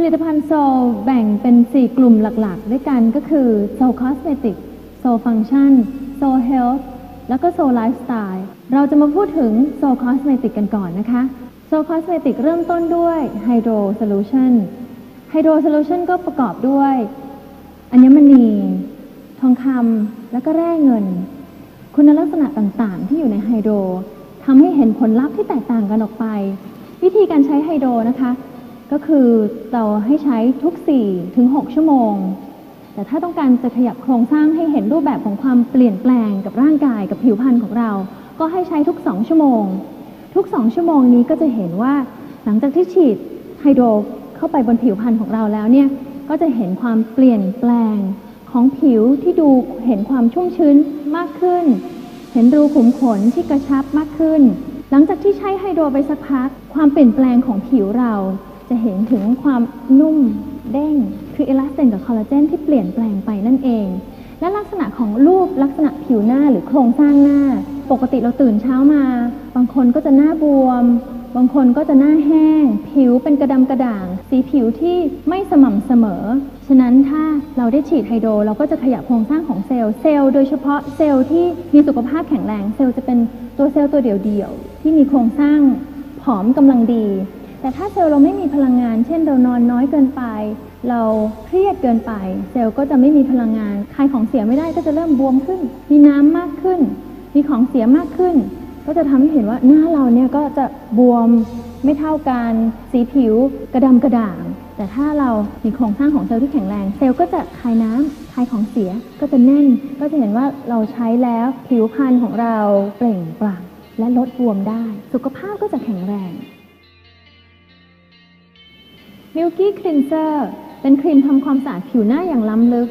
ผลิตภัณฑ์โซลแบ่งเป็น 4 กลุ่มหลักๆ ด้วยกันก็คือโซลคอสเมติกโซลฟังชันโซลเฮลท์แล้วก็โซลไลฟ์สไตล์เราจะมาพูดถึงโซลคอสเมติกกันก่อนนะคะโซลคอสเมติกเริ่มต้นด้วยไฮโดรโซลูชันไฮโดรโซลูชันก็ประกอบด้วยอัญมณี ทองคำและก็แร่เงิน คุณลักษณะต่างๆ ที่อยู่ในไฮโดรทำให้เห็นผลลัพธ์ที่แตกต่างกันออกไป วิธีการใช้ไฮโดรนะคะ ก็คือเราให้ใช้ทุก 4 ถึง 6 ชั่วโมง แต่ถ้าต้องการจะขยับโครงสร้างให้เห็นรูปแบบของความเปลี่ยนแปลงกับร่างกายกับผิวพรรณของเรา ก็ให้ใช้ทุก 2 ชั่วโมง ทุก 2 ชั่วโมงนี้ก็จะเห็นว่าหลังจากที่ฉีดไฮโดรเข้าไปบนผิวพรรณของเราแล้วเนี่ยก็จะเห็นความเปลี่ยนแปลงของผิวที่ดูเห็นความชุ่มชื้นมากขึ้น เห็นรูขุมขนที่กระชับมากขึ้น หลังจากที่ใช้ไฮโดรไปสักพัก ความเปลี่ยนแปลงของผิวเรา จะเห็นถึงความนุ่มเด้งคือเอลาสตินกับคอลลาเจนที่เปลี่ยนแปลงไปนั่นเอง และลักษณะของรูปลักษณะผิวหน้าหรือโครงสร้างหน้า ปกติเราตื่นเช้ามา บางคนก็จะหน้าบวม บางคนก็จะหน้าแห้ง ผิวเป็นกระดำกระด่าง สีผิวที่ไม่สม่ำเสมอ ฉะนั้นถ้าเราได้ฉีดไฮโดรเราก็จะขยับโครงสร้างของเซลล์เซลล์โดยเฉพาะเซลล์ที่มีสุขภาพแข็งแรงเซลล์จะเป็นตัวเซลล์ตัวเดี่ยวๆที่มีโครงสร้างผอมกำลังดี แต่ถ้าเซลล์เราไม่มีพลังงาน เช่นเรานอนน้อยเกินไป เราเครียดเกินไป เซลล์ก็จะไม่มีพลังงานคายของเสียไม่ได้ก็จะเริ่มบวมขึ้น มีน้ำมากขึ้น มีของเสียมากขึ้น ก็จะทำให้เห็นว่าหน้าเราเนี่ยก็จะบวมไม่เท่ากันสีผิวกระดำกระด่าง แต่ถ้าเรามีโครงสร้างของเซลล์ที่แข็งแรง เซลล์ก็จะคายน้ำคายของเสียก็จะแน่น ก็จะเห็นว่าเราใช้แล้วผิวพรรณของเราเปล่งปลั่งและลดบวมได้ สุขภาพก็จะแข็งแรง Milky Cleanser เป็นครีมทำความสะอาดผิวหน้าอย่างล้ำลึก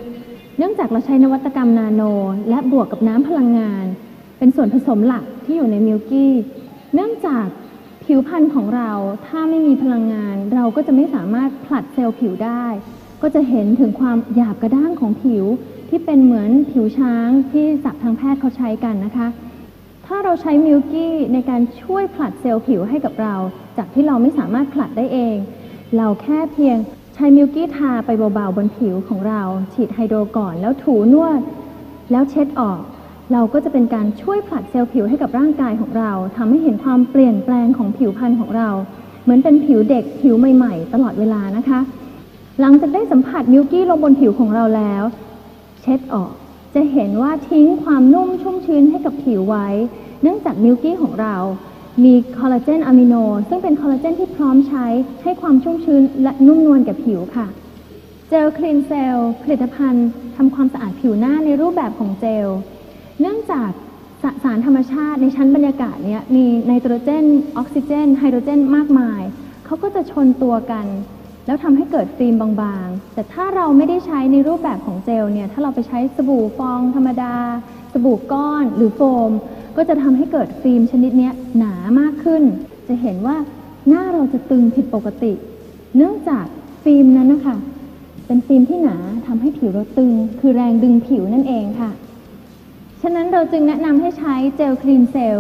เนื่องจากเราใช้นวัตกรรมนาโน และบวกกับน้ำพลังงาน เป็นส่วนผสมหลักที่อยู่ใน Milky เนื่องจากผิวพรรณของเราถ้าไม่มีพลังงาน เราก็จะไม่สามารถผลัดเซลล์ผิวได้ ก็จะเห็นถึงความหยาบกระด้างของผิวที่เป็นเหมือนผิวช้างที่ศัพท์ทางแพทย์เขาใช้กันนะคะ ถ้าเราใช้มิลกี้ในการช่วยผลัดเซลล์ผิวให้กับเรา จากที่เราไม่สามารถผลัดได้เอง เราแค่เพียงใช้มิลกี้ทาไปเบาๆบนผิวของเรา ฉีดไฮโดรก่อน แล้วถูนวด แล้วเช็ดออก เราก็จะเป็นการช่วยผลัดเซลล์ผิวให้กับร่างกายของเราทำให้เห็นความเปลี่ยนแปลงของผิวพรรณของเรา เหมือนเป็นผิวเด็กผิวใหม่ๆ ตลอดเวลานะคะ หลังจากได้สัมผัสมิลกี้ลงบนผิวของเราแล้ว เช็ดออกจะเห็นว่าทิ้งความนุ่มชุ่มชื้นให้กับผิวไว้ เนื่องจากมิลกี้ของเรา มีคอลลาเจนอะมิโน ซึ่งเป็นคอลลาเจนที่พร้อมใช้ให้ความชุ่มชื้นและนุ่มนวลแก่ผิวค่ะ เจลคลีนเซลผลิตภัณฑ์ทำความสะอาดผิวหน้าในรูปแบบของเจล เนื่องจากสสารธรรมชาติในชั้นบรรยากาศเนี้ยมีไนโตรเจน ออกซิเจน ไฮโดรเจนมากมาย เขาก็จะชนตัวกัน แล้วทำให้เกิดฟิล์มบางๆ แต่ถ้าเราไม่ได้ใช้ในรูปแบบของเจลเนี่ย ถ้าเราไปใช้สบู่ฟองธรรมดา บู่ก้อนหรือโฟม ก็จะทำให้เกิดฟิล์มชนิดนี้หนามากขึ้น จะเห็นว่าหน้าเราจะตึงผิดปกติ เนื่องจากฟิล์มนั้นนะคะ เป็นฟิล์มที่หนาทำให้ผิวเราตึง คือแรงดึงผิวนั่นเองค่ะ ฉะนั้นเราจึงแนะนำให้ใช้เจลคลีนเซล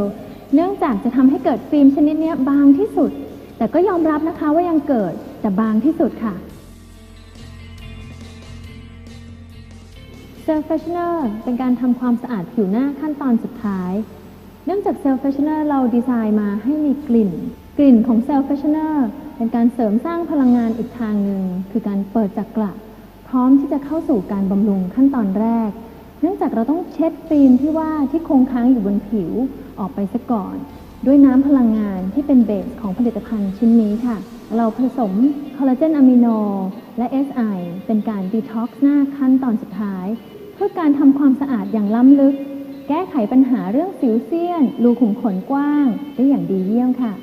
เนื่องจากจะทำให้เกิดฟิล์มชนิดนี้บางที่สุด แต่ก็ยอมรับนะคะว่ายังเกิดแต่บางที่สุดค่ะ เซลล์เฟชเนอร์เป็นการทำความสะอาดผิวหน้าขั้นตอนสุดท้าย เนื่องจากเซลล์เฟชเนอร์เราดีไซน์มาให้มีกลิ่น กลิ่นของเซลล์เฟชเนอร์เป็นการเสริมสร้างพลังงานอีกทางหนึ่งคือการเปิดจักระพร้อมที่จะเข้าสู่การบำรุงขั้นตอนแรก เนื่องจากเราต้องเช็ดฟิล์มที่ว่าที่คงค้างอยู่บนผิวออกไปซะก่อน ด้วยน้ำพลังงานที่เป็นเบสของผลิตภัณฑ์ชิ้นนี้ค่ะ เราผสมคอลลาเจนอะมิโนและ SI เป็นการดีท็อกซ์หน้าขั้นตอนสุดท้าย เพื่อการทำความสะอาดอย่างล้ำลึก แก้ไขปัญหาเรื่องสิวเซียน รูขุมขนกว้าง ได้อย่างดีเยี่ยมค่ะ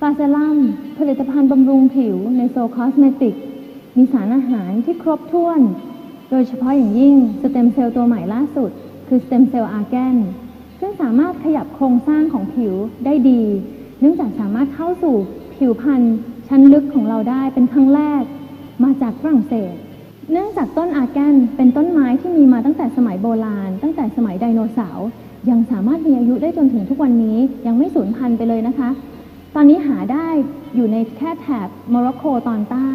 ฟาเซลัม ผลิตภัณฑ์บำรุงผิวในโซคอสเมติก มีสารอาหารที่ครบถ้วน โดยเฉพาะอย่างยิ่งสเต็มเซลล์ตัวใหม่ล่าสุด คือสเต็มเซลล์อาร์แกนซึ่งสามารถขยับโครงสร้างของผิวได้ดี เนื่องจากสามารถเข้าสู่ ผิวพรรณชั้นลึกของเราได้เป็นครั้งแรกมาจากฝรั่งเศส เนื่องจากต้นอาแกนเป็นต้นไม้ที่มีมาตั้งแต่สมัยโบราณ ตั้งแต่สมัยไดโนเสาร์ยังสามารถมีอายุได้จนถึงทุกวันนี้ยังไม่สูญพันธุ์ไปเลยนะคะ ตอนนี้หาได้อยู่ในแค่แถบโมร็อกโกตอนใต้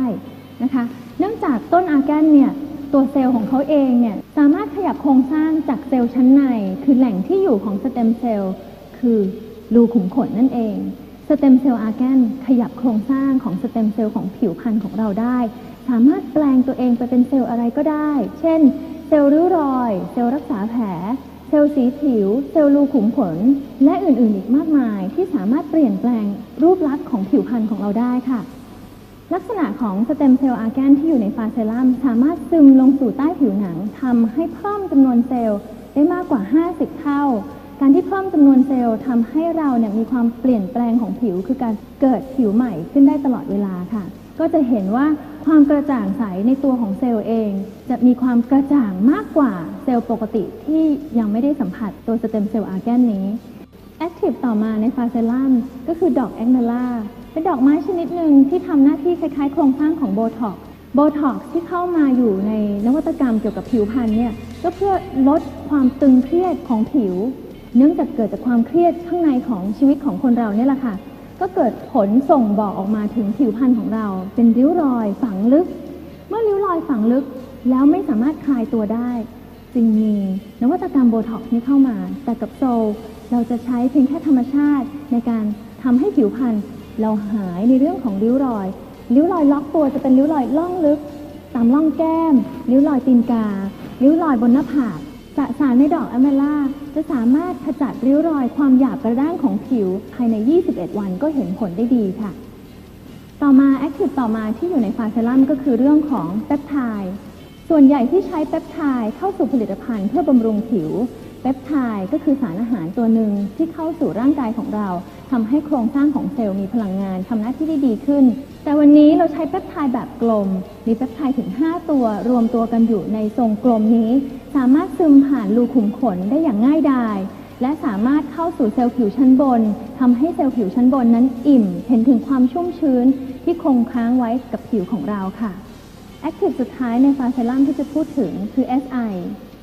นะคะ เนื่องจากต้นอาแกนเนี่ยตัวเซลล์ของเขาเองเนี่ยสามารถขยับโครงสร้างจากเซลล์ชั้นใน คือแหล่งที่อยู่ของสเต็มเซลล์คือรูขุมขนนั่นเอง สเต็มเซลล์อาร์แกนขยับโครงสร้างของสเต็มเซลล์ของผิวพรรณของเราได้ สามารถแปลงตัวเองไปเป็นเซลล์อะไรก็ได้ เช่น เซลล์ริ้วรอย เซลล์รักษาแผล เซลล์สีผิว เซลล์รูขุมขน และอื่นๆ อีกมากมายที่สามารถเปลี่ยนแปลงรูปลักษณ์ของผิวพรรณของเราได้ค่ะ ลักษณะของสเต็มเซลล์อาร์แกนที่อยู่ในฟาเซลัมสามารถซึมลงสู่ใต้ผิวหนังทำให้เพิ่มจำนวนเซลล์ได้มากกว่า 50 เท่า การที่เพิ่มจำนวนเซลล์ทำให้เราเนี่ยมีความเปลี่ยนแปลงของผิว คือการเกิดผิวใหม่ขึ้นได้ตลอดเวลาค่ะ ก็จะเห็นว่าความกระจ่างใสในตัวของเซลล์เอง จะมีความกระจ่างมากกว่าเซลล์ปกติที่ยังไม่ได้สัมผัสตัวสเต็มเซลล์อาร์แกนนี้แอคทีฟต่อมาในฟาเซลัมก็คือดอกแองเนล่าเป็นดอกไม้ชนิดหนึ่งที่ทำหน้าที่คล้ายๆ โครงสร้างของโบท็อกซ์โบท็อกซ์ที่เข้ามาอยู่ในนวัตกรรมเกี่ยวกับผิวพรรณเนี่ยก็เพื่อลดความตึงเครียดของผิว เนื่องจากเกิดจากความเครียดข้างในของชีวิตของคนเราเนี่ยแหละค่ะ ก็เกิดผลส่งบอกออกมาถึงผิวพรรณของเรา เป็นริ้วรอยฝังลึก เมื่อริ้วรอยฝังลึกแล้วไม่สามารถคลายตัวได้ จึงมีนวัตกรรมโบท็อกซ์นี้เข้ามา แต่กับโซลเราจะใช้เพียงแค่ธรรมชาติในการทำให้ผิวพรรณเราหายในเรื่องของริ้วรอย ริ้วรอยล็อกตัวจะเป็นริ้วรอยล่องลึก ตามร่องแก้ม ริ้วรอยตีนกา ริ้วรอยบนหน้าผาก สสารในดอกอเมล่าจะสามารถขจัดริ้วรอยความหยาบกระด้างของผิว ภายใน 21 วันก็เห็นผลได้ดีค่ะ ต่อมาแอคทีฟต่อมาที่อยู่ในฟาเซลัมก็คือเรื่องของเปปไทด์ส่วนใหญ่ที่ใช้เปปไทด์เข้าสู่ผลิตภัณฑ์เพื่อบำรุงผิว เปปไทด์ก็คือสารอาหารตัวหนึ่งที่เข้าสู่ร่างกายของเราทำให้โครงสร้างของเซลล์มีพลังงานทำหน้าที่ได้ดีขึ้น แต่วันนี้เราใช้เปปไทด์แบบกลม มีเปปไทด์ถึง 5 ตัวรวมตัวกันอยู่ในทรงกลมนี้ สามารถซึมผ่านรูขุมขนได้อย่างง่ายดายและสามารถเข้าสู่เซลล์ผิวชั้นบนทำให้เซลล์ผิวชั้นบนนั้นอิ่ม เห็นถึงความชุ่มชื้นที่คงค้างไว้กับผิวของเราค่ะแอคทีฟสุดท้ายในฟาเซลัมที่จะพูดถึงคือ SI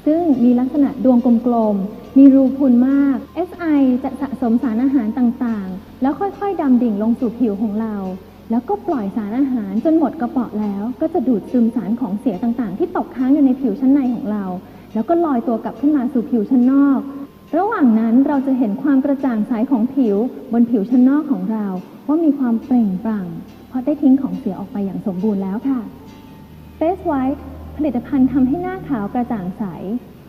ซึ่งมีลักษณะดวงกลมๆ มีรูพุนมาก SI จะสะสมสารอาหารต่างๆ แล้วค่อยๆ ดำดิ่งลงสู่ผิวของเรา แล้วก็ปล่อยสารอาหารจนหมดกระเป๋อแล้ว ก็จะดูดซึมสารของเสียต่างๆ ที่ตกค้างอยู่ในผิวชั้นในของเรา แล้วก็ลอยตัวกลับขึ้นมาสู่ผิวชั้นนอก ระหว่างนั้นเราจะเห็นความกระจ่างใสของผิว บนผิวชั้นนอกของเรา ว่ามีความเปล่งปลั่ง เพราะได้ทิ้งของเสียออกไปอย่างสมบูรณ์แล้วค่ะ Face White ผลิตภัณฑ์ทำให้หน้าขาวกระจ่างใส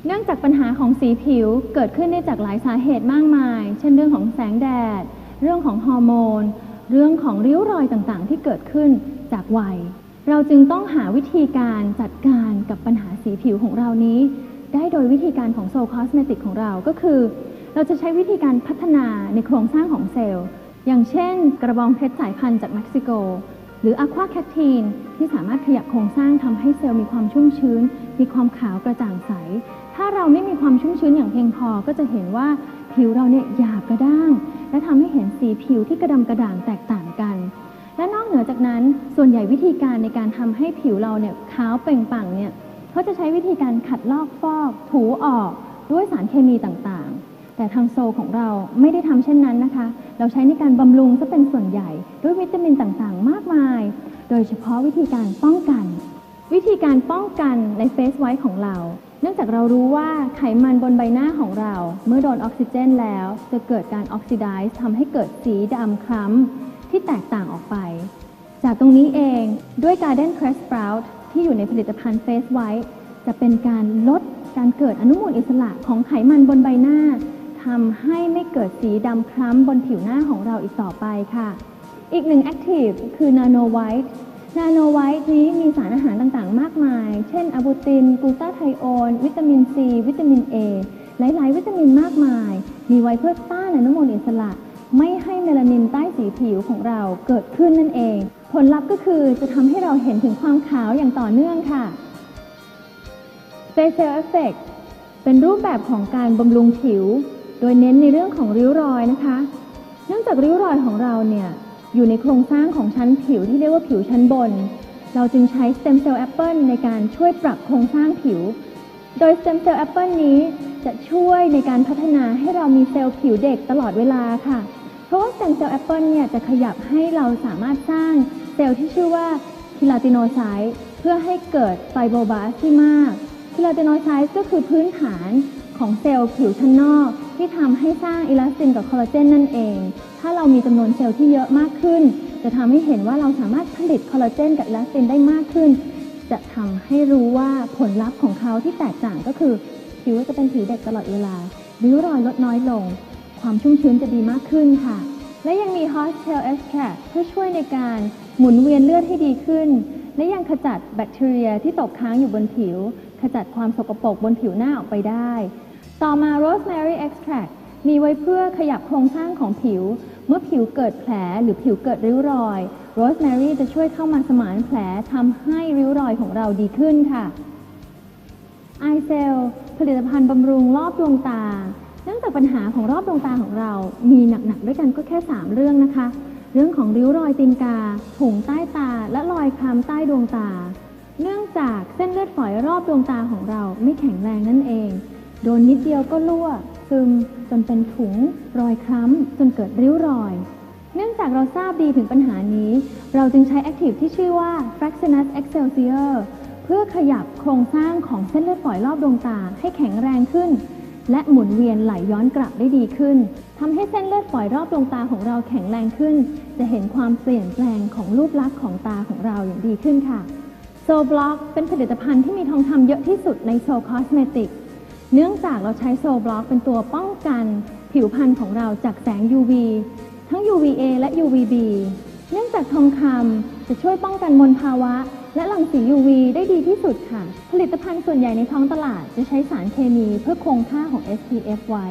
เนื่องจากปัญหาของสีผิวเกิดขึ้นได้จากหลายสาเหตุมากมาย เช่นเรื่องของแสงแดด เรื่องของฮอร์โมน เรื่องของริ้วรอยต่างๆ ที่เกิดขึ้นจากวัย เราจึงต้องหาวิธีการจัดการกับปัญหาสีผิวของเรานี้ ได้โดยวิธีการของโซลคอสเมติกของเราก็คือ เราจะใช้วิธีการพัฒนาในโครงสร้างของเซลล์ อย่างเช่น กระบองเพชรสายพันธุ์จากเม็กซิโก หรืออะควาแคททีนที่สามารถขยับโครงสร้างทำให้เซลล์มีความชุ่มชื้น มีความขาวกระจ่างใส ถ้าเราไม่มีความชุ่มชื้นอย่างเพียงพอก็จะเห็นว่าผิวเราเนี่ยหยาบกระด้าง และทำให้เห็นสีผิวที่กระดำกระด่างแตกต่างกัน และนอกเหนือจากนั้นส่วนใหญ่วิธีการในการทำให้ผิวเราเนี่ยขาวเปล่งปลั่งเนี่ยเขาจะใช้วิธีการขัดลอกฟอก ถูออกด้วยสารเคมีต่างๆ แต่ทางโซของเราไม่ได้ทำเช่นนั้นนะคะ เราใช้ในการบำรุงซะเป็นส่วนใหญ่ ด้วยวิตามินต่างๆ มากมาย โดยเฉพาะวิธีการป้องกัน วิธีการป้องกันในเฟสไวท์ของเรา เนื่องจากเรารู้ว่าไขมันบนใบหน้าของเรา เมื่อโดนออกซิเจนแล้ว จะเกิดการออกซิไดซ์ทำให้เกิดสีดำคล้ำที่แตกต่างออกไป จากตรงนี้เองด้วย Garden Crest Sprout ที่อยู่ในผลิตภัณฑ์ Face White จะเป็นการลดการเกิดอนุมูลอิสระของไขมันบนใบหน้า ทำให้ไม่เกิดสีดำคล้ำบนผิวหน้าของเราอีกต่อไปค่ะ อีกหนึ่ง Active คือ Nano White Nano White นี้มีสารอาหารต่างๆ มากมาย เช่นอะบูตินกลูตาไทโอนวิตามินซี วิตามิน A หลายๆ วิตามินมากมาย มีไว้เพื่อต้านอนุมูลอิสระ ไม่ให้เมลานินใต้สีผิวของเราเกิดขึ้นนั่นเอง ผลลัพธ์ก็คือจะทำให้เราเห็นถึงความขาวอย่างต่อเนื่องค่ะ Facial Effect เป็นรูปแบบของการบำรุงผิว โดยเน้นในเรื่องของริ้วรอยนะคะ เนื่องจากริ้วรอยของเราเนี่ยอยู่ในโครงสร้างของชั้นผิวที่เรียกว่าผิวชั้นบน เราจึงใช้สเต็มเซลล์แอปเปิลในการช่วยปรับโครงสร้างผิว โดยสเต็มเซลล์แอปเปิลนี้จะช่วยในการพัฒนาให้เรามีเซลล์ผิวเด็กตลอดเวลาค่ะ เพราะว่าสเต็มเซลล์แอปเปิลเนี่ยจะขยับให้เราสามารถสร้างเซลล์ที่ชื่อว่าคิลาติโนไซต์เพื่อให้เกิดไฟโบบาสที่มากคิลาติโนไซต์ก็คือพื้นฐาน ของเซลล์ผิวชั้นนอก ที่ทำให้สร้างอิลาสตินกับคอลลาเจนนั่นเอง ถ้าเรามีจำนวนเซลล์ที่เยอะมากขึ้น จะทำให้เห็นว่าเราสามารถผลิตคอลลาเจนกับอิลาสตินได้มากขึ้น จะทำให้รู้ว่าผลลัพธ์ของเขาที่แตกต่างก็คือ ผิวจะเป็นผิวเด็กตลอดเวลาริ้วรอยลดน้อยลง ความชุ่มชื้นจะดีมากขึ้นค่ะ และยังมี Hot Tail Extract เพื่อช่วยในการหมุนเวียนเลือดให้ดีขึ้น และยังขจัดแบคทีเรียที่ตกค้างอยู่บนผิว ขจัดความสกปรกบนผิวหน้าออกไปได้ ต่อมา Rosemary Extract มีไว้เพื่อขยับโครงสร้างของผิว เมื่อผิวเกิดแผลหรือผิวเกิดริ้วรอย Rosemary จะช่วยเข้ามาสมานแผลทำให้ริ้วรอยของเราดีขึ้นค่ะไอเซลผลิตภัณฑ์บำรุงรอบดวงตา เนื่องจากปัญหาของรอบดวงตาของเรา มีหนักๆด้วยกันก็แค่ 3 เรื่องนะคะ เรื่องของริ้วรอยตีนกาถุงใต้ตา และรอยคล้ำใต้ดวงตา เนื่องจากเส้นเลือดฝอยรอบดวงตาของเราไม่แข็งแรงนั่นเอง โดนนิดเดียวก็รั่วซึมจนเป็นถุง รอยคล้ำ จนเกิดริ้วรอย เนื่องจากเราทราบดีถึงปัญหานี้ เราจึงใช้แอคทีฟที่ชื่อว่า Fraxinus Excelsior เพื่อขยับโครงสร้างของเส้นเลือดฝอยรอบดวงตาให้แข็งแรงขึ้น และหมุนเวียนไหลย้อนกลับได้ดีขึ้นทำให้เส้นเลือดฝอยรอบดวงตาของเราแข็งแรงขึ้น จะเห็นความเปลี่ยนแปลงของรูปลักษณ์ของตาของเราอย่างดีขึ้นค่ะโซบล็อกเป็นผลิตภัณฑ์ที่มีทองคำเยอะที่สุดในโซคอสเมติก เนื่องจากเราใช้โซบล็อกเป็นตัวป้องกันผิวพรรณของเราจากแสง UV ทั้ง UVA และ UVB เนื่องจากทองคำจะช่วยป้องกันมลภาวะ และรังสี UV ได้ดีที่สุดค่ะ ผลิตภัณฑ์ส่วนใหญ่ในท้องตลาดจะใช้สารเคมีเพื่อคงค่าของ SPF ไว้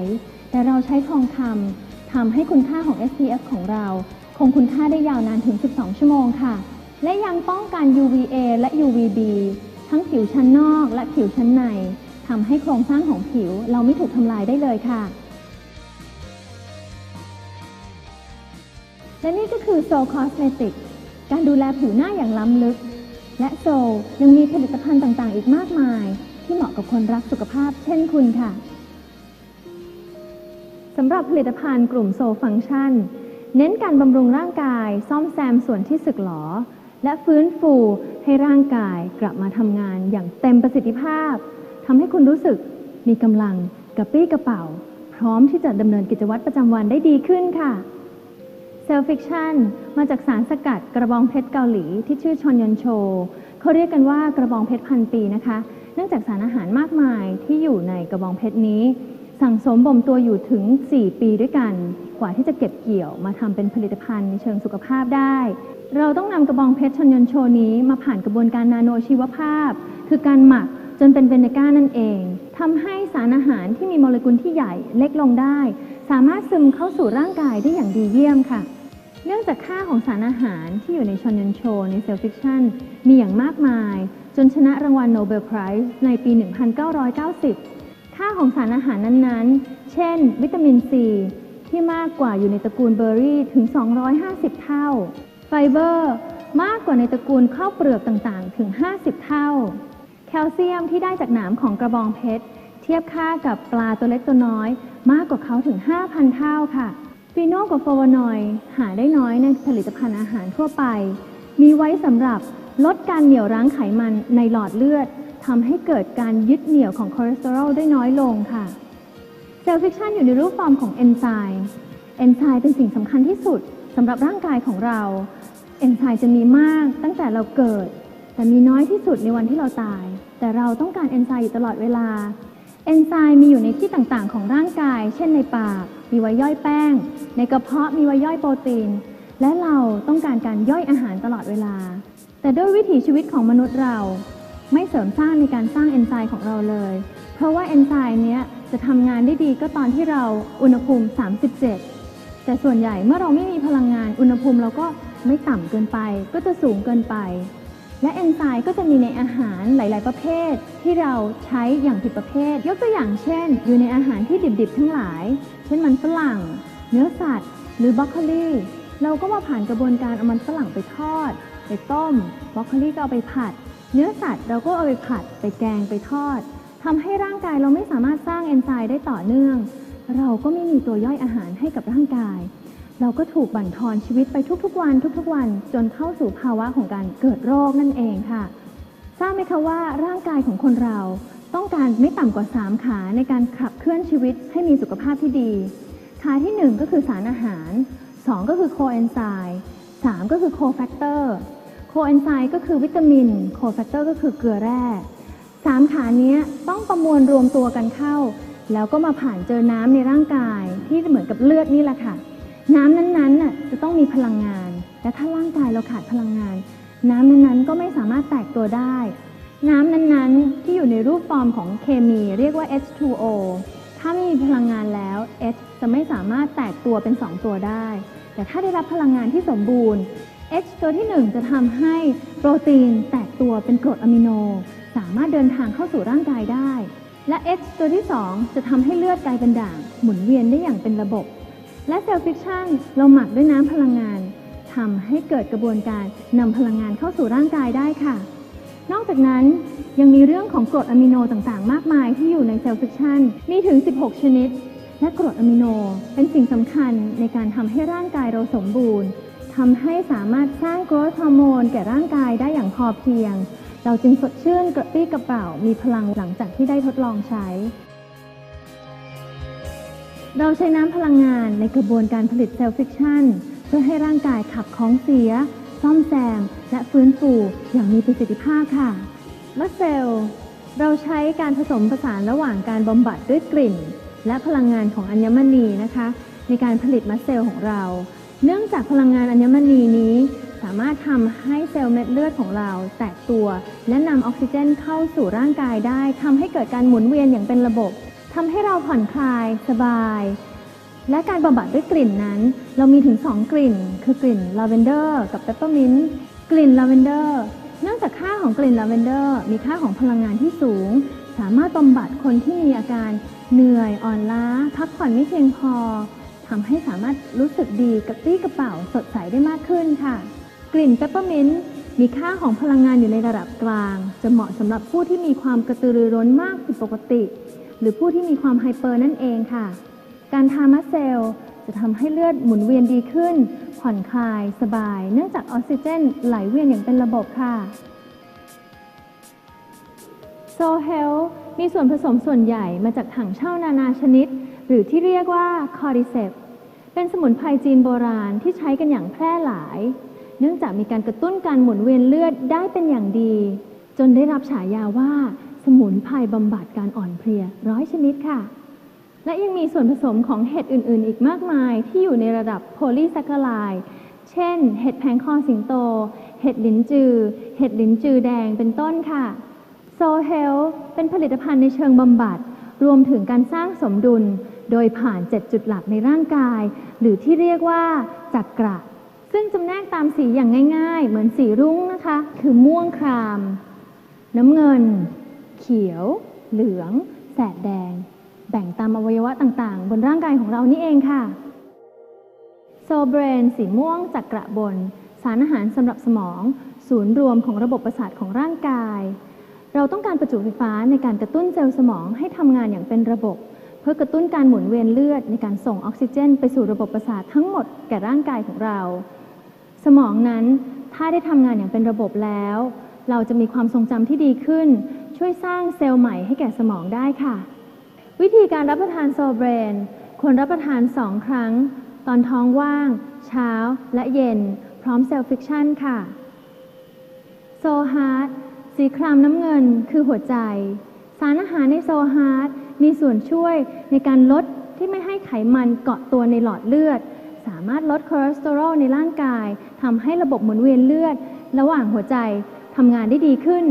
แต่เราใช้ทองคำทำให้คุณค่าของ SPF ของเรา คงคุณค่าได้ยาวนานถึง 12 ชั่วโมงค่ะ และยังป้องกัน UVA และ UVB ทั้งผิวชั้นนอกและผิวชั้นใน ทำให้โครงสร้างของผิวเราไม่ถูกทำลายได้เลยค่ะ และนี่ก็คือโซคอสเมติกการดูแลผิวหน้าอย่างล้ำลึก และโซยังมีผลิตภัณฑ์ต่างๆ อีกมากมาย ที่เหมาะกับคนรักสุขภาพเช่นคุณค่ะสำหรับผลิตภัณฑ์กลุ่มโซฟังชันเน้นการบำรุงร่างกาย ซ่อมแซมส่วนที่สึกหรอ และฟื้นฟูให้ร่างกายกลับมาทำงานอย่างเต็มประสิทธิภาพ ทำให้คุณรู้สึกมีกำลังกระปี้กระเป๋า พร้อมที่จะดำเนินกิจวัตรประจำวันได้ดีขึ้นค่ะเซลฟิคชันมาจากสารสกัดกระบองเพชรเกาหลีที่ชื่อชอนยอนโชเขาเรียกกันว่ากระบองเพชรพันปีนะคะ เนื่องจากสารอาหารมากมายที่อยู่ในกระบองเพชรนี้ สั่งสมบ่มตัวอยู่ถึง 4 ปีด้วยกัน กว่าที่จะเก็บเกี่ยวมาทำเป็นผลิตภัณฑ์ในเชิงสุขภาพได้ เราต้องนำกระบองเพชรชอนยอนโชนี้มาผ่านกระบวนการนาโนชีวภาพ คือการหมัก จนเป็นเวเนก้านั่นเองทำให้สารอาหารที่มีโมเลกุลที่ใหญ่เล็กลงได้ สามารถซึมเข้าสู่ร่างกายได้อย่างดีเยี่ยมค่ะ เนื่องจากค่าของสารอาหารที่อยู่ในชอนยอนโชในเซลฟิคชันมีอย่างมากมาย จนชนะรางวัลโนเบลไพรส์ในปี 1990 ค่าของสารอาหารนั้นๆ เช่น วิตามินซีที่มากกว่าอยู่ในตระกูลเบอร์รี่ถึง 250 เท่า ไฟเบอร์มากกว่าในตระกูลข้าวเปลือกต่างๆ ถึง 50 เท่า ลเซียมที่ได้จากหนามของกระบองเพชร เทียบค่ากับปลาตัวเล็กตัวน้อย มากกว่าเขาถึง 5,000 เท่าค่ะฟีโนกับโฟวานอยด์หาได้น้อยในผลิตภัณฑ์อาหารทั่วไป มีไว้สำหรับลดการเหนี่ยวรั้งไขมันในหลอดเลือดทำให้เกิดการยึดเหนี่ยวของคอเลสเตอรอลได้น้อยลงค่ะเซลล์ฟิคชันอยู่ในรูปฟอร์มของเอนไซม์เอนไซม์เป็นสิ่งสำคัญที่สุดสำหรับร่างกายของเรา เอนไซม์จะมีมากตั้งแต่เราเกิด แต่มีน้อยที่สุดในวันที่เราตาย แต่เราต้องการเอนไซม์อยู่ตลอดเวลา เอนไซม์มีอยู่ในที่ต่างๆ ของร่างกาย เช่นในปาก มีไว้ย่อยแป้ง ในกระเพาะมีไว้ย่อยโปรตีน และเราต้องการการย่อยอาหารตลอดเวลา แต่ด้วยวิถีชีวิตของมนุษย์เรา ไม่เสริมสร้างในการสร้างเอนไซม์ของเราเลย เพราะว่าเอนไซม์เนี้ยจะทำงานได้ดีก็ตอนที่เราอุณหภูมิ 37 แต่ส่วนใหญ่เมื่อเราไม่มีพลังงานอุณหภูมิเราก็ไม่ต่ำเกินไป ก็จะสูงเกินไป และเอนไซม์ก็จะมีในอาหารหลาย ๆ ประเภท ที่เราใช้อย่างผิดประเภท ยกตัวอย่างเช่น อยู่ในอาหารที่ดิบ ๆ ทั้งหลาย เช่นมันฝรั่ง เนื้อสัตว์ หรือบรอกโคลีเราก็มาผ่านกระบวนการเอามันฝรั่งไปทอด ไปต้มบรอกโคลีก็เอาไปผัด เนื้อสัตว์เราก็เอาไปผัด ไปแกงไปทอดทำให้ร่างกายเราไม่สามารถสร้างเอนไซม์ได้ต่อเนื่อง เราก็ไม่มีตัวย่อยอาหารให้กับร่างกาย เราก็ถูกบั่นทอนชีวิตไปทุกๆ วัน ทุกๆ วัน จนเข้าสู่ภาวะของการเกิดโรคนั่นเองค่ะ ทราบไหมคะว่าร่างกายของคนเราต้องการไม่ต่ำกว่า 3 ขาในการขับเคลื่อนชีวิตให้มีสุขภาพที่ดี ขาที่ 1 ก็คือสารอาหาร 2 ก็คือโคเอนไซม์3ก็คือโคแฟกเตอร์โคเอนไซม์ก็คือวิตามิน โคแฟกเตอร์ก็คือเกลือแร่สามขานี้ต้องประมวลรวมตัวกันเข้า แล้วก็มาผ่านเจอน้ำในร่างกายที่เหมือนกับเลือดนี่แหละค่ะ น้ำนั้นๆน่ะจะต้องมีพลังงาน และถ้าร่างกายเราขาดพลังงาน น้ำนั้นๆก็ไม่สามารถแตกตัวได้ น้ำนั้นๆที่อยู่ในรูปฟอร์มของเคมีเรียกว่า H2O ถ้าไม่มีพลังงานแล้ว H จะไม่สามารถแตกตัวเป็น 2 ตัวได้ แต่ถ้าได้รับพลังงานที่สมบูรณ์ H ตัวที่ 1 จะทำให้โปรตีนแตกตัวเป็นกรดอะมิโน สามารถเดินทางเข้าสู่ร่างกายได้ และ H ตัวที่ 2 จะทำให้เลือดกลายเป็นด่าง หมุนเวียนได้อย่างเป็นระบบ และเซลล์ฟิชชันเราหมักด้วยน้ำพลังงานทำให้เกิดกระบวนการนำพลังงานเข้าสู่ร่างกายได้ค่ะ นอกจากนั้นยังมีเรื่องของกรดอะมิโนต่างๆ มากมายที่อยู่ในเซลล์ฟิชชันมีถึง 16 ชนิด และกรดอะมิโนเป็นสิ่งสำคัญในการทำให้ร่างกายเราสมบูรณ์ทำให้สามารถสร้างโกรทฮอร์โมนแก่ร่างกายได้อย่างพอเพียง เราจึงสดชื่นกระปรี้กระเป๋ามีพลังหลังจากที่ได้ทดลองใช้ เราใช้น้ำพลังงานในกระบวนการผลิตเซลล์ฟิกชันเพื่อให้ร่างกายขับของเสีย ซ่อมแซม และฟื้นฟูอย่างมีประสิทธิภาพค่ะมัสเซลเราใช้การผสมผสานระหว่างการบำบัดด้วยกลิ่น และพลังงานของอัญมณีนะคะ ในการผลิตมัสเซลของเรา เนื่องจากพลังงานอัญมณีนี้ สามารถทำให้เซลล์เม็ดเลือดของเรา แตกตัว และนำออกซิเจนเข้าสู่ร่างกายได้ทำให้เกิดการหมุนเวียนอย่างเป็นระบบ ทำให้เราผ่อนคลายสบาย และการบำบัดด้วยกลิ่นนั้น เรามีถึง 2 กลิ่น คือกลิ่นลาเวนเดอร์กับเปปเปอร์มินต์กลิ่นลาเวนเดอร์เนื่องจากค่าของกลิ่นลาเวนเดอร์มีค่าของพลังงานที่สูง สามารถบำบัดคนที่มีอาการเหนื่อยอ่อนล้า พักผ่อนไม่เพียงพอทำให้สามารถรู้สึกดีกระปรี้กระเป๋าสดใสได้มากขึ้นค่ะ กลิ่นเปปเปอร์มินต์มีค่าของพลังงานอยู่ในระดับกลาง จะเหมาะสำหรับผู้ที่มีความกระตือรือร้นมากผิดปกติ รือผู้ที่มีความไฮเปอร์นั่นเองค่ะ การทามัสเซลจะทำให้เลือดหมุนเวียนดีขึ้น ผ่อนคลายสบาย เนื่องจากออกซิเจนไหลเวียนอย่างเป็นระบบค่ะโซเฮลมีส่วนผสมส่วนใหญ่มาจากถังเช่านานาชนิด หรือที่เรียกว่าคอริเซปเป็นสมุนไพรจีนโบราณที่ใช้กันอย่างแพร่หลาย เนื่องจากมีการกระตุ้นการหมุนเวียนเลือดได้เป็นอย่างดี จนได้รับฉายาว่า สมุนไพรบำบัดการอ่อนเพลียร้อยชนิดค่ะ และยังมีส่วนผสมของเห็ดอื่น ๆ อีกมากมายที่อยู่ในระดับโพลีแซคคาไลด์เช่น เห็ดแผงคอสิงโต เห็ดลินจือ เห็ดลินจือแดงเป็นต้นค่ะโซเฮลเป็นผลิตภัณฑ์ในเชิงบำบัด รวมถึงการสร้างสมดุล โดยผ่าน 7 จุดหลักในร่างกาย หรือที่เรียกว่าจักระ ซึ่งจำแนกตามสีอย่างง่าย ๆ เหมือนสีรุ้งนะคะ คือม่วงคราม น้ำเงิน เขียว เหลือง แสดแดง แบ่งตามอวัยวะต่างๆ บนร่างกายของเรานี่เองค่ะ โซเบรน สีม่วงจากกระบน สารอาหารสำหรับสมอง ศูนย์รวมของระบบประสาทของร่างกาย เราต้องการประจุไฟฟ้าในการกระตุ้นเซลล์สมองให้ทำงานอย่างเป็นระบบ เพื่อกระตุ้นการหมุนเวียนเลือดในการส่งออกซิเจน ไปสู่ระบบประสาททั้งหมดแก่ร่างกายของเรา สมองนั้นถ้าได้ทำงานอย่างเป็นระบบแล้ว เราจะมีความทรงจำที่ดีขึ้น ช่วยสร้างเซลล์ใหม่ให้แก่สมองได้ค่ะ วิธีการรับประทานโซเบรนควรรับประทาน 2 ครั้ง ตอนท้องว่าง เช้าและเย็น พร้อมเซลล์ฟิกชันค่ะโซฮาร์ดสีครามน้ำเงินคือหัวใจ สารอาหารในโซฮาร์ดมีส่วนช่วยในการลดที่ไม่ให้ไขมันเกาะตัวในหลอดเลือด สามารถลดคอเลสเตอรอลในร่างกายทำให้ระบบหมุนเวียนเลือด ระหว่างหัวใจ ทำงานได้ดีขึ้น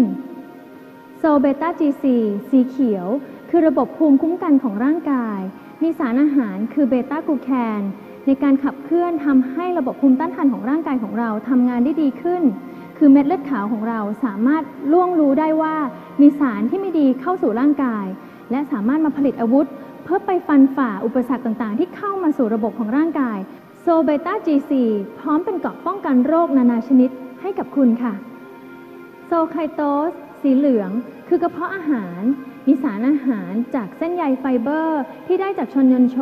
โซเบต้า GC สีเขียว คือระบบภูมิคุ้มกันของร่างกาย มีสารอาหารคือเบต้ากลูแคนในการขับเคลื่อนทำให้ระบบภูมิต้านทานของร่างกายของเราทำงานได้ดีขึ้น คือเม็ดเลือดขาวของเราสามารถล่วงรู้ได้ว่า มีสารที่ไม่ดีเข้าสู่ร่างกาย และสามารถมาผลิตอาวุธ เพื่อไปฟันฝ่าอุปสรรคต่างๆ ที่เข้ามาสู่ระบบของร่างกายโซเบต้า GC พร้อมเป็นเกราะป้องกันโรคนานาชนิดให้กับคุณค่ะ โซไคโตส สีเหลือง คือกระเพาะอาหาร มีสารอาหารจากเส้นใยไฟเบอร์ที่ได้จากชนยนโช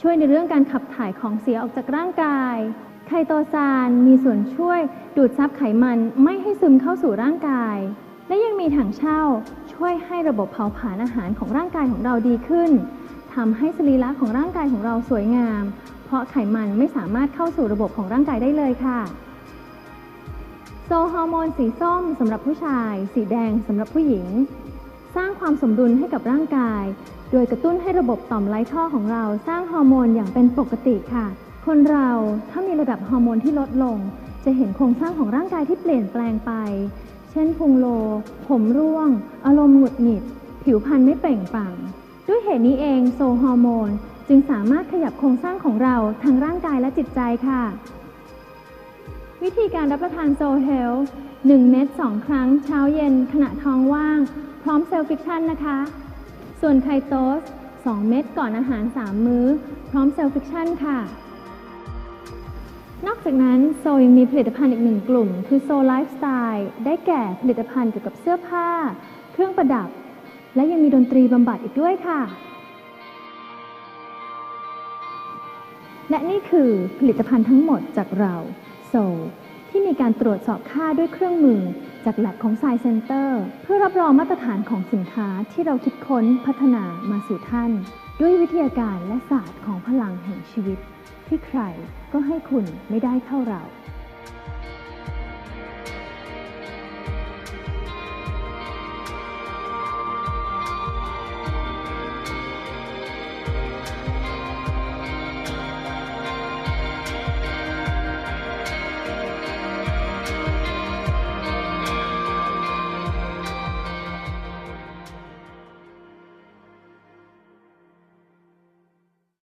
ช่วยในเรื่องการขับถ่ายของเสียออกจากร่างกาย ไคโตซานมีส่วนช่วยดูดซับไขมันไม่ให้ซึมเข้าสู่ร่างกาย และยังมีถังเช่า ช่วยให้ระบบเผาผลาญอาหารของร่างกายของเราดีขึ้นทำให้สรีระของร่างกายของเราสวยงาม เพราะไขมันไม่สามารถเข้าสู่ระบบของร่างกายได้เลยค่ะ โซฮอร์โมนสีส้มสำหรับผู้ชาย สีแดงสำหรับผู้หญิง สร้างความสมดุลให้กับร่างกาย โดยกระตุ้นให้ระบบต่อมไร้ท่อของเราสร้างฮอร์โมนอย่างเป็นปกติค่ะ คนเราถ้ามีระดับฮอร์โมนที่ลดลง จะเห็นโครงสร้างของร่างกายที่เปลี่ยนแปลงไป เช่นพุงโล ผมร่วง อารมณ์หงุดหงิด ผิวพรรณไม่เปล่งปลั่ง ด้วยเหตุนี้เองโซฮอร์โมนจึงสามารถขยับโครงสร้างของเราทั้งร่างกายและจิตใจค่ะ วิธีการรับประทานโซเฮล1 เม็ด2 ครั้งเช้าเย็นขณะท้องว่าง พร้อมเซลฟิคชันนะคะ ส่วนไคโตส 2 เม็ดก่อนอาหาร 3 มื้อ พร้อมเซลฟิคชันค่ะ นอกจากนั้นโซยังมีผลิตภัณฑ์อีกหนึ่งกลุ่ม คือโซไลฟ์สไตล์ได้แก่ผลิตภัณฑ์เกี่ยวกับเสื้อผ้า เครื่องประดับ และยังมีดนตรีบำบัดอีกด้วยค่ะและนี่คือผลิตภัณฑ์ทั้งหมดจากเรา โซที่มีการตรวจสอบค่าด้วยเครื่องมือ จากแลบของ s ซ i เซนเตอร์เพื่อรับรองมาตรฐานของสินค้าที่เราคิดค้นพัฒนามาสู่ท่าน ด้วยวิทยาการและศาสตร์ของพลังแห่งชีวิต ที่ใครก็ให้คุณไม่ได้เท่าเรา